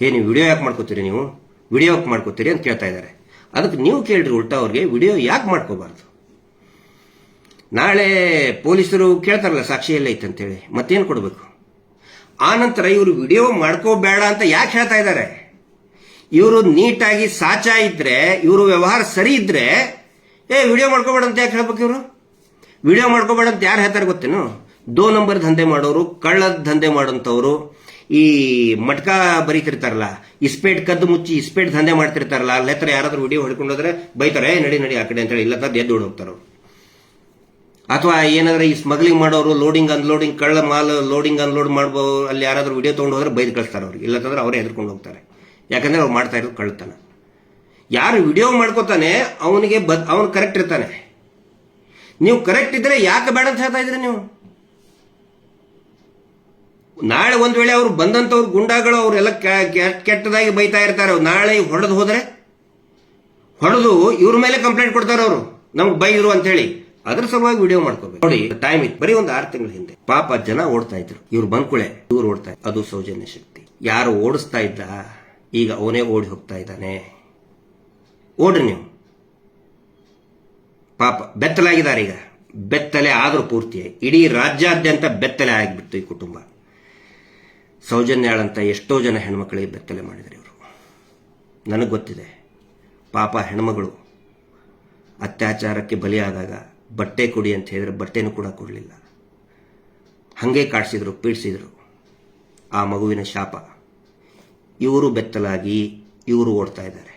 ಏ ನೀವು ವಿಡಿಯೋ ಯಾಕೆ ಮಾಡ್ಕೋತೀರಿ ನೀವು? ವಿಡಿಯೋ ಯಾಕೆ ಮಾಡ್ಕೋತೀರಿ ಅಂತ ಕೇಳ್ತಾ ಇದ್ದಾರೆ. ಅದಕ್ಕೆ ನೀವು ಕೇಳ್ರಿ ಉಲ್ಟಾ ಅವ್ರಿಗೆ ವಿಡಿಯೋ ಯಾಕೆ ಮಾಡ್ಕೋಬಾರ್ದು? ನಾಳೆ ಪೊಲೀಸರು ಕೇಳ್ತಾರಲ್ಲ, ಸಾಕ್ಷಿ ಎಲ್ಲ ಐತೆ ಅಂತೇಳಿ, ಮತ್ತೇನು ಕೊಡಬೇಕು? ಆನಂತರ ಇವರು ವಿಡಿಯೋ ಮಾಡ್ಕೋಬೇಡ ಅಂತ ಯಾಕೆ ಹೇಳ್ತಾ ಇದ್ದಾರೆ? ಇವರು ನೀಟಾಗಿ ಸಾಚ ಇದ್ರೆ, ಇವರು ವ್ಯವಹಾರ ಸರಿ ಇದ್ರೆ, ಏ ವಿಡಿಯೋ ಮಾಡ್ಕೋಬೇಡ ಅಂತ ಯಾಕೆ ಹೇಳ್ಬೇಕು ಇವರು? ವಿಡಿಯೋ ಮಾಡ್ಕೋಬೇಡ ಅಂತ ಯಾರು ಹೇಳ್ತಾರೆ ಗೊತ್ತೇನು? ದೋ ನಂಬರ್ ದಂಧೆ ಮಾಡೋರು, ಕಳ್ಳದ ದಂಧೆ ಮಾಡೋಂಥವ್ರು ಈ ಮಟ್ಕ ಬರೀತಿರ್ತಾರಲ್ಲ ಇಸ್ಪೇಟ್ ಕದ್ದು ಮುಚ್ಚಿ ಇಸ್ಪೇಟ್ ದಂಧೆ ಮಾಡ್ತಿರ್ತಾರಲ್ಲ ಅಲ್ಲೆತ್ರ ಯಾರಾದ್ರೂ ವಿಡಿಯೋ ಹೊಡ್ಕೊಂಡೋದ್ರೆ ಬೈತಾರೆ "ಏ, ನಡಿ ನಡಿ ಆ ಕಡೆ ಅಂತೇಳಿ ಇಲ್ಲ ತದ್ದು ಎದ್ದು ಹೋಗ್ತಾರೆ ಅಥವಾ ಏನಾದ್ರೆ ಈ ಸ್ಮಗ್ಲಿಂಗ್ ಮಾಡೋರು ಲೋಡಿಂಗ್ ಅನ್ಲೋಡಿಂಗ್ ಕಳ್ಳ ಮಾಲ್ ಲೋಡಿಂಗ್ ಅನ್ಲೋಡ್ ಮಾಡ್ಬೋ ಅಲ್ಲಿ ಯಾರಾದ್ರೂ ವಿಡಿಯೋ ತೊಗೊಂಡು ಹೋದ್ರೆ ಬೈದು ಕಳಿಸ್ತಾರೆ ಅವ್ರಿಗೆ ಇಲ್ಲಂತಂದ್ರೆ ಅವರೇ ಹೆದರ್ಕೊಂಡು ಹೋಗ್ತಾರೆ. ಯಾಕಂದ್ರೆ ಅವ್ರು ಮಾಡ್ತಾ ಇರೋದು ಕಳ್ತನ ಯಾರು ವಿಡಿಯೋ ಮಾಡ್ಕೋತಾನೆ ಅವನಿಗೆ ಬದ್ ಅವನು ಕರೆಕ್ಟ್ ಇರ್ತಾನೆ. ನೀವು ಕರೆಕ್ಟ್ ಇದ್ರೆ ಯಾಕೆ ಬೇಡ ಅಂತ ಹೇಳ್ತಾ ಇದ್ರಿ ನೀವು? ನಾಳೆ ಒಂದು ವೇಳೆ ಅವ್ರು ಬಂದಂತವ್ರು ಗುಂಡಾಗಳು ಅವರೆಲ್ಲ ಕೆಟ್ಟದಾಗಿ ಬೈತಾ ಇರ್ತಾರೆ. ನಾಳೆ ಹೊಡೆದು ಹೋದ್ರೆ? ಹೊಡೆದು ಇವ್ರ ಮೇಲೆ ಕಂಪ್ಲೇಂಟ್ ಕೊಡ್ತಾರೆ ಅವರು. ನಮ್ಗೆ ಬೈದ್ರು ಅಂತ ಹೇಳಿ. ಅದ್ರ ಸಲುವಾಗಿ ವಿಡಿಯೋ ಮಾಡ್ಕೋಬೇಕು. ನೋಡಿ ಟೈಮ್ ಇತ್ತು. ಬರೀ ಒಂದು ಆರು ತಿಂಗಳ ಹಿಂದೆ. ಪಾಪ ಜನ ಓಡ್ತಾ ಇದ್ರು. ಇವ್ರು ಬಂದ್ಕುಳೆ ಇವ್ರು ಓಡ್ತಾ ಅದು ಸೌಜನ್ಯ ಶಕ್ತಿ. ಯಾರು ಓಡಿಸ್ತಾ ಇದ್ದ, ಈಗ ಅವನೇ ಓಡಿ ಹೋಗ್ತಾ ಇದ್ದಾನೆ. ಓಡ್ರಿ ನೀವು. ಪಾಪ, ಬೆತ್ತಲಾಗಿದ್ದಾರೆ ಈಗ. ಬೆತ್ತಲೆ ಆದ್ರೂ ಪೂರ್ತಿ. ಇಡೀ ರಾಜ್ಯಾದ್ಯಂತ ಬೆತ್ತಲೆ ಆಗಿಬಿಡ್ತು ಈ ಕುಟುಂಬ. ಸೌಜನ್ಯಾಳಂತ ಎಷ್ಟೋ ಜನ ಹೆಣ್ಮಕ್ಳಿಗೆ ಬೆತ್ತಲೆ ಮಾಡಿದ್ದಾರೆ ಇವರು. ನನಗೆ ಗೊತ್ತಿದೆ, ಪಾಪ ಹೆಣ್ಮಗಳು ಅತ್ಯಾಚಾರಕ್ಕೆ ಬಲಿಯಾದಾಗ ಬಟ್ಟೆ ಕೊಡಿ ಅಂತ ಹೇಳಿದ್ರೆ ಬಟ್ಟೆನೂ ಕೂಡ ಕೊಡಲಿಲ್ಲ. ಹಾಗೆ ಕಾಡಿಸಿದ್ರು, ಪೀಡಿಸಿದರು ಆ ಮಗುವಿನ ಶಾಪ. ಇವರು ಬೆತ್ತಲಾಗಿ ಇವರು ಓಡ್ತಾ ಇದ್ದಾರೆ.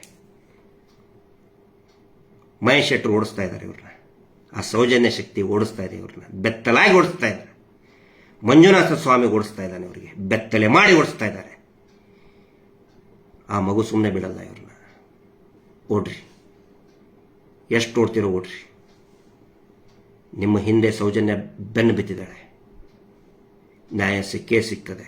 ಮಹೇಶ್ ಶೆಟ್ಟರು ಓಡಿಸ್ತಾ ಇದ್ದಾರೆ ಇವ್ರನ್ನ. ಆ ಸೌಜನ್ಯ ಶಕ್ತಿ ಓಡಿಸ್ತಾ ಇದೆ ಇವ್ರನ್ನ. ಬೆತ್ತಲಾಗಿ ಓಡಿಸ್ತಾ ಇದ್ದಾರೆ. ಮಂಜುನಾಥ ಸ್ವಾಮಿ ಓಡಿಸ್ತಾ ಇದ್ದಾನೆ ಅವರಿಗೆ. ಬೆತ್ತಲೆ ಮಾಡಿ ಓಡಿಸ್ತಾ ಇದ್ದಾರೆ. ಆ ಮಗು ಸುಮ್ಮನೆ ಬಿಡಲ್ಲ ಇವ್ರನ್ನ. ಓಡ್ರಿ. ಎಷ್ಟು ಓಡ್ತೀರೋ ಓಡ್ರಿ. ನಿಮ್ಮ ಹಿಂದೆ ಸೌಜನ್ಯ ಬೆನ್ನು ಬಿದ್ದಿದ್ದಾಳೆ. ನ್ಯಾಯ ಸಿಕ್ಕೇ ಸಿಗ್ತದೆ.